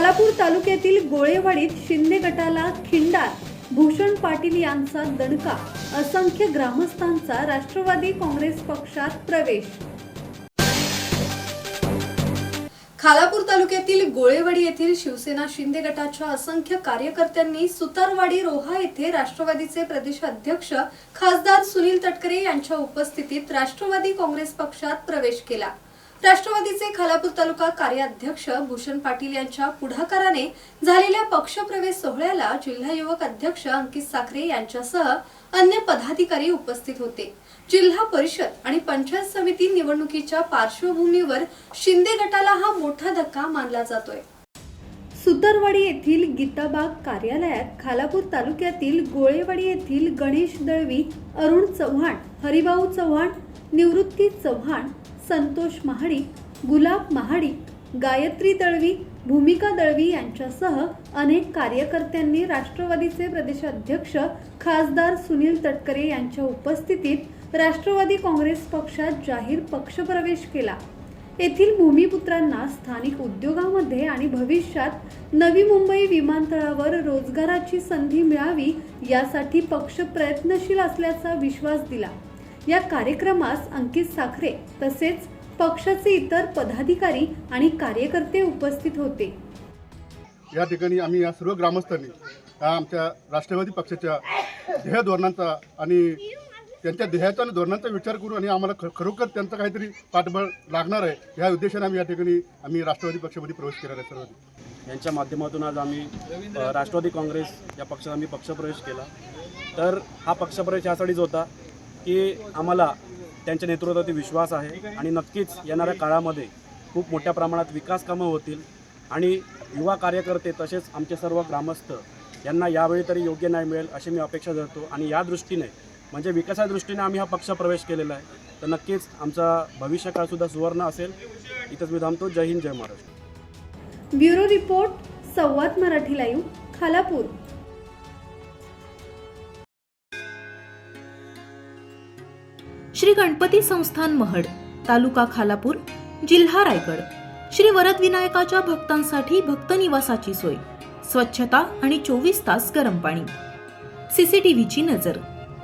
खालापूर तालुक्यातील गोळेवाडीत शिंदे गटाला खिंडार भूषण पाटील यांचा दणका असंख्य ग्रामस्थांचा राष्ट्रवादी काँग्रेस पक्षात प्रवेश. खालापूर तालुक्यातील गोळेवाडी येथील शिवसेना शिंदे गटाच्या असंख्य कार्यकर्त्यांनी सुतारवाडी रोहा येथे राष्ट्रवादीचे प्रदेश अध्यक्ष खासदार सुनील तटकरे यांच्या उपस्थितीत राष्ट्रवादी काँग्रेस पक्षात प्रवेश केला. राष्ट्रवादीचे खालापूर तालुका कार्याध्यक्ष भूषण पाटील यांच्या पुढाकाराने झालेल्या पक्षप्रवेश सोहळ्याला जिल्हा युवक अध्यक्ष अंकित साखरे यांच्यासह अन्य पदाधिकारी उपस्थित होते. जिल्हा परिषद आणि पंचायत समिती निवडणुकीच्या पार्श्वभूमीवर शिंदे गटाला हा मोठा धक्का मानला जातोय. सुतरवाडी येथील गीताबाग कार्यालयात खालापूर तालुक्यातील गोळेवाडी येथील गणेश दळवी अरुण चव्हाण हरिभाऊ चव्हाण निवृत्ती चव्हाण संतोष महाडिक गुलाब महाडिक गायत्री दळवी भूमिका दळवी यांच्यासह अनेक कार्यकर्त्यांनी राष्ट्रवादीचे प्रदेशाध्यक्ष खासदार सुनील तटकरे यांच्या उपस्थितीत राष्ट्रवादी काँग्रेस पक्षात जाहीर पक्षप्रवेश केला. येथील भूमिपुत्रांना स्थानिक उद्योगामध्ये आणि भविष्यात नवी मुंबई विमानतळावर रोजगाराची संधी मिळावी यासाठी पक्ष प्रयत्नशील असल्याचा विश्वास दिला. या कार्यक्रमास अंकित साखरे तसेच पक्षाचे इतर पदाधिकारी आणि कार्यकर्ते उपस्थित होते. या ठिकाणी आम्ही या सर्व ग्रामस्थांनी आमच्या राष्ट्रवादी पक्षाच्या ध्येय धोरणांचा आणि त्यांच्या ध्येयाचा आणि धोरणांचा विचार करून आणि आम्हाला ख खरोखर त्यांचं काहीतरी पाठबळ लागणार आहे ह्या उद्देशाने आम्ही या ठिकाणी आम्ही राष्ट्रवादी पक्षामध्ये प्रवेश केला आहे सर्वांनी. यांच्या माध्यमातून आज आम्ही राष्ट्रवादी काँग्रेस या पक्षात आम्ही पक्षप्रवेश केला. तर हा पक्षप्रवेश यासाठीच होता की आम्हाला त्यांच्या नेतृत्वावरती विश्वास आहे आणि नक्कीच येणाऱ्या काळामध्ये खूप मोठ्या प्रमाणात विकास कामं होतील आणि युवा कार्यकर्ते तसेच आमचे सर्व ग्रामस्थ यांना यावेळी तरी योग्य न्याय मिळेल अशी मी अपेक्षा धरतो. आणि या दृष्टीने म्हणजे विकासाच्या दृष्टीने आम्ही हा पक्ष प्रवेश केलेला आहे. तर नक्कीच आमचा भविष्यकाळसुद्धा सुवर्ण असेल. इथंच मी थांबतो. जय हिंद जय Maharashtra. Bureau report Samvad Marathi live Khalapur. Shri Ganpati संस्थान महड तालुका खालापूर जिल्हा रायगड. श्री वरद विनायकाच्या भक्तांसाठी भक्त निवासाची सोय. स्वच्छता आणि चोवीस तास गरम पाणी. सीसीटीव्हीची नजर.